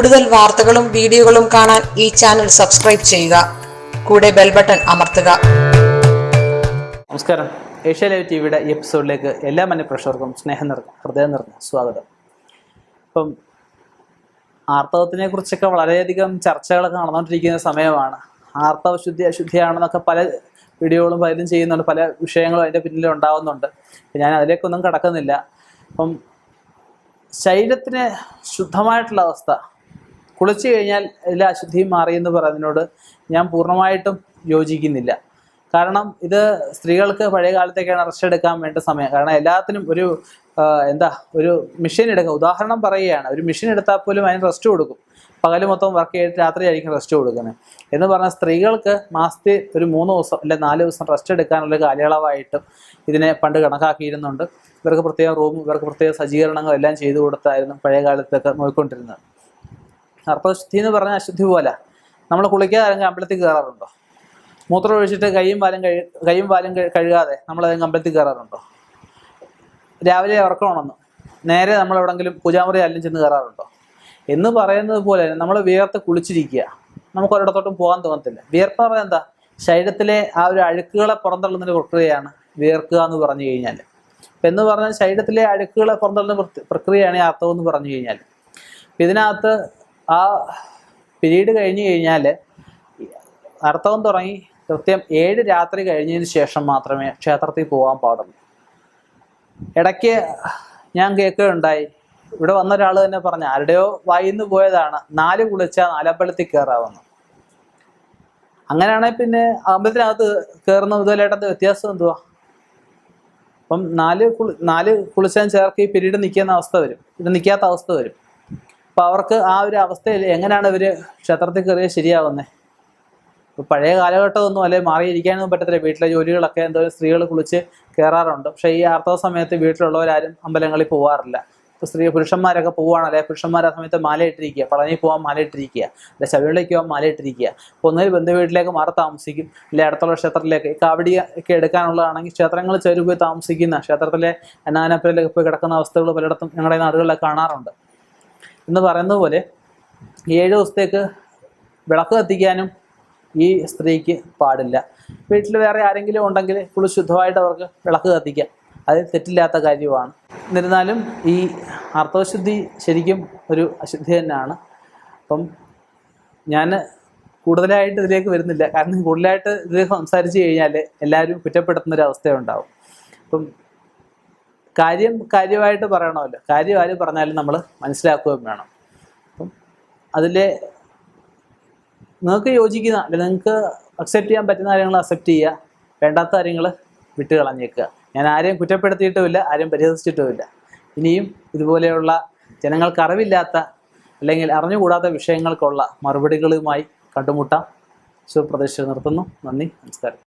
കൂടുതൽ വാർത്തകളും വീഡിയോകളും കാണാൻ ഈ ചാനൽ സബ്സ്ക്രൈബ് ചെയ്യുക. കൂടെ ബെൽ ബട്ടൺ അമർത്തുക. നമസ്കാരം. ഏഷ്യ ലൈവ് ടി വിയുടെ ഈ എപ്പിസോഡിലേക്ക് എല്ലാ മനഃപ്രേക്ഷകർക്കും സ്നേഹം നിറഞ്ഞ ഹൃദയം നിറഞ്ഞ സ്വാഗതം. ഇപ്പം ആർത്തവത്തിനെ കുറിച്ചൊക്കെ വളരെയധികം ചർച്ചകളൊക്കെ നടന്നുകൊണ്ടിരിക്കുന്ന സമയമാണ്. ആർത്തവ ശുദ്ധി അശുദ്ധിയാണെന്നൊക്കെ പല വീഡിയോകളും പലരും ചെയ്യുന്നുണ്ട്. പല വിഷയങ്ങളും അതിന്റെ പിന്നിൽ ഉണ്ടാവുന്നുണ്ട്. ഞാൻ അതിലേക്കൊന്നും കടക്കുന്നില്ല. അപ്പം ശരീരത്തിന് ശുദ്ധമായിട്ടുള്ള അവസ്ഥ കുളിച്ചു കഴിഞ്ഞാൽ ഇതിലെ അശുദ്ധിയും മാറി എന്ന് പറയുന്നതിനോട് ഞാൻ പൂർണമായിട്ടും യോജിക്കുന്നില്ല. കാരണം ഇത് സ്ത്രീകൾക്ക് പഴയ കാലത്തേക്കാണ് റെസ്റ്റ് എടുക്കാൻ വേണ്ട സമയം. കാരണം എല്ലാത്തിനും ഒരു എന്താ ഒരു മെഷീൻ എടുക്കുക ഉദാഹരണം പറയുകയാണ്. ഒരു മെഷീൻ എടുത്താൽ പോലും അതിന് റെസ്റ്റ് കൊടുക്കും. പകൽ മൊത്തം വർക്ക് ചെയ്തിട്ട് രാത്രി ആയിരിക്കും റെസ്റ്റ് കൊടുക്കുന്നത്. എന്ന് പറഞ്ഞാൽ സ്ത്രീകൾക്ക് മാസത്തിൽ ഒരു മൂന്ന് ദിവസം അല്ലെ നാല് ദിവസം റെസ്റ്റ് എടുക്കാനുള്ള കാലയളവായിട്ടും ഇതിനെ പണ്ട് കണക്കാക്കിയിരുന്നുണ്ട്. ഇവർക്ക് പ്രത്യേക റൂം ഇവർക്ക് പ്രത്യേക സജ്ജീകരണങ്ങൾ എല്ലാം ചെയ്തു കൊടുത്തായിരുന്നു പഴയ കാലത്തൊക്കെ നോക്കിക്കൊണ്ടിരുന്നത് അർത്ഥശുദ്ധി എന്ന് പറഞ്ഞ അശുദ്ധി പോലെ നമ്മൾ കുളിക്കാതെ അല്ലെങ്കിൽ അമ്പലത്തിൽ കയറാറുണ്ടോ മൂത്രം ഒഴിച്ചിട്ട് കൈയും പാലും കഴി കൈയും പാലും കഴുകാതെ നമ്മൾ അതിന് അമ്പലത്തിൽ കയറാറുണ്ടോ രാവിലെ ഉറക്കമാണെന്ന് നേരെ നമ്മൾ എവിടെങ്കിലും പൂജാമുറി അല്ലെങ്കിൽ ചെന്ന് കയറാറുണ്ടോ എന്ന് പറയുന്നത് പോലെ നമ്മൾ വിയർത്ത് കുളിച്ചിരിക്കുക. നമുക്ക് ഒരിടത്തോട്ടും പോകാൻ തോന്നത്തില്ല. വിയർപ്പ് പറഞ്ഞാൽ എന്താ? ശരീരത്തിലെ ആ ഒരു അഴുക്കുകളെ പുറന്തള്ളുന്നൊരു പ്രക്രിയയാണ് വിയർക്കുക എന്ന് പറഞ്ഞു കഴിഞ്ഞാൽ. എന്ന് പറഞ്ഞാൽ ശരീരത്തിലെ അഴുക്കുകളെ പുറന്തള്ളുന്ന പ്രക്രി- പ്രക്രിയയാണ് ഈ അർത്ഥം എന്ന് പറഞ്ഞു കഴിഞ്ഞാൽ. ഇതിനകത്ത് ആ പിരീഡ് കഴിഞ്ഞു കഴിഞ്ഞാൽ അർത്ഥവും തുടങ്ങി കൃത്യം ഏഴ് രാത്രി കഴിഞ്ഞതിന് ശേഷം മാത്രമേ ക്ഷേത്രത്തിൽ പോകാൻ പാടുള്ളൂ. ഇടയ്ക്ക് ഞാൻ കേൾക്കുകയുണ്ടായി. ഇവിടെ വന്ന ഒരാൾ തന്നെ പറഞ്ഞു ആരുടെയോ വായിന്ന് പോയതാണ്. നാല് കുളിച്ചാൽ നാലമ്പലത്തിൽ കയറാമെന്ന് അങ്ങനെയാണെങ്കിൽ പിന്നെ അമ്പലത്തിനകത്ത് കയറുന്ന മുതലായിട്ട് വ്യത്യാസം എന്തുവാ? അപ്പം നാല് കുളി നാല് കുളിച്ചാൻ ചേർക്ക് ഈ പിരീഡ് നിൽക്കുന്ന അവസ്ഥ വരും. ഇത് നിൽക്കാത്ത അവസ്ഥ വരും. അപ്പോൾ അവർക്ക് ആ ഒരു അവസ്ഥയിൽ എങ്ങനെയാണ് ഇവർ ക്ഷേത്രത്തിൽ കയറിയത് ശരിയാവുന്നത് ഇപ്പോൾ പഴയ കാലഘട്ടമൊന്നും അല്ലെ മാറിയിരിക്കാനൊന്നും പറ്റത്തില്ല. വീട്ടിലെ ജോലികളൊക്കെ എന്തോ സ്ത്രീകൾ കുളിച്ച് കയറാറുണ്ട്. പക്ഷേ ഈ ആർത്തവ സമയത്ത് വീട്ടിലുള്ളവരാരും അമ്പലങ്ങളിൽ പോകാറില്ല ഇപ്പോൾ സ്ത്രീ പുരുഷന്മാരൊക്കെ പോവുകയാണ് അല്ലെ പുരുഷന്മാർ ആ സമയത്ത് മാലയിട്ടിരിക്കുക പളനി പോകാൻ മാലയിട്ടിരിക്കുക അല്ലെ ശബരിമലയ്ക്ക് പോകാൻ മാലയിട്ടിരിക്കുക അപ്പോൾ ഒന്നിൽ ബന്ധു വീട്ടിലേക്ക് മാറി താമസിക്കും. അല്ലെ അടുത്തുള്ള ക്ഷേത്രത്തിലേക്ക് കാവടി ഒക്കെ എടുക്കാനുള്ളതാണെങ്കിൽ ക്ഷേത്രങ്ങൾ ചേരി താമസിക്കുന്ന ക്ഷേത്രത്തിലെ അനാനപ്പുരയിലൊക്കെ പോയി കിടക്കുന്ന അവസ്ഥകൾ പലയിടത്തും ഞങ്ങളുടെ നാടുകളിലൊക്കെ കാണാറുണ്ട്. എന്ന് പറയുന്നത് പോലെ ഏഴ് ദിവസത്തേക്ക് വിളക്ക് കത്തിക്കാനും ഈ സ്ത്രീക്ക് പാടില്ല. വീട്ടിൽ വേറെ ആരെങ്കിലും ഉണ്ടെങ്കിൽ ഫുൾ ശുദ്ധമായിട്ട് അവർക്ക് വിളക്ക് കത്തിക്കാം. അത് തെറ്റില്ലാത്ത കാര്യമാണ്. എന്നിരുന്നാലും ഈ അർത്ഥശുദ്ധി ശരിക്കും ഒരു അശുദ്ധി തന്നെയാണ്. അപ്പം ഞാൻ കൂടുതലായിട്ട് ഇതിലേക്ക് വരുന്നില്ല. കാരണം കൂടുതലായിട്ട് ഇതിലേക്ക് സംസാരിച്ച് കഴിഞ്ഞാൽ എല്ലാവരും കുറ്റപ്പെടുത്തുന്ന ഒരു അവസ്ഥയുണ്ടാവും. അപ്പം കാര്യം കാര്യമായിട്ട് പറയണമല്ലോ. കാര്യം ആര് പറഞ്ഞാലും നമ്മൾ മനസ്സിലാക്കുകയും വേണം. അപ്പം അതിലെ നിങ്ങൾക്ക് യോജിക്കുന്ന അല്ലെങ്കിൽ നിങ്ങൾക്ക് അക്സെപ്റ്റ് ചെയ്യാൻ പറ്റുന്ന കാര്യങ്ങൾ അക്സെപ്റ്റ് ചെയ്യുക. വേണ്ടാത്ത കാര്യങ്ങൾ വിട്ട് കളഞ്ഞേക്കുക ഞാൻ ആരെയും കുറ്റപ്പെടുത്തിയിട്ടുമില്ല ആരെയും പരിഹസിച്ചിട്ടുമില്ല. ഇനിയും ഇതുപോലെയുള്ള ജനങ്ങൾക്ക് അറിവില്ലാത്ത അല്ലെങ്കിൽ അറിഞ്ഞുകൂടാത്ത വിഷയങ്ങൾക്കുള്ള മറുപടികളുമായി കണ്ടുമുട്ടാം. ശുഭപ്രതീക്ഷ നിർത്തുന്നു. നന്ദി നമസ്കാരം.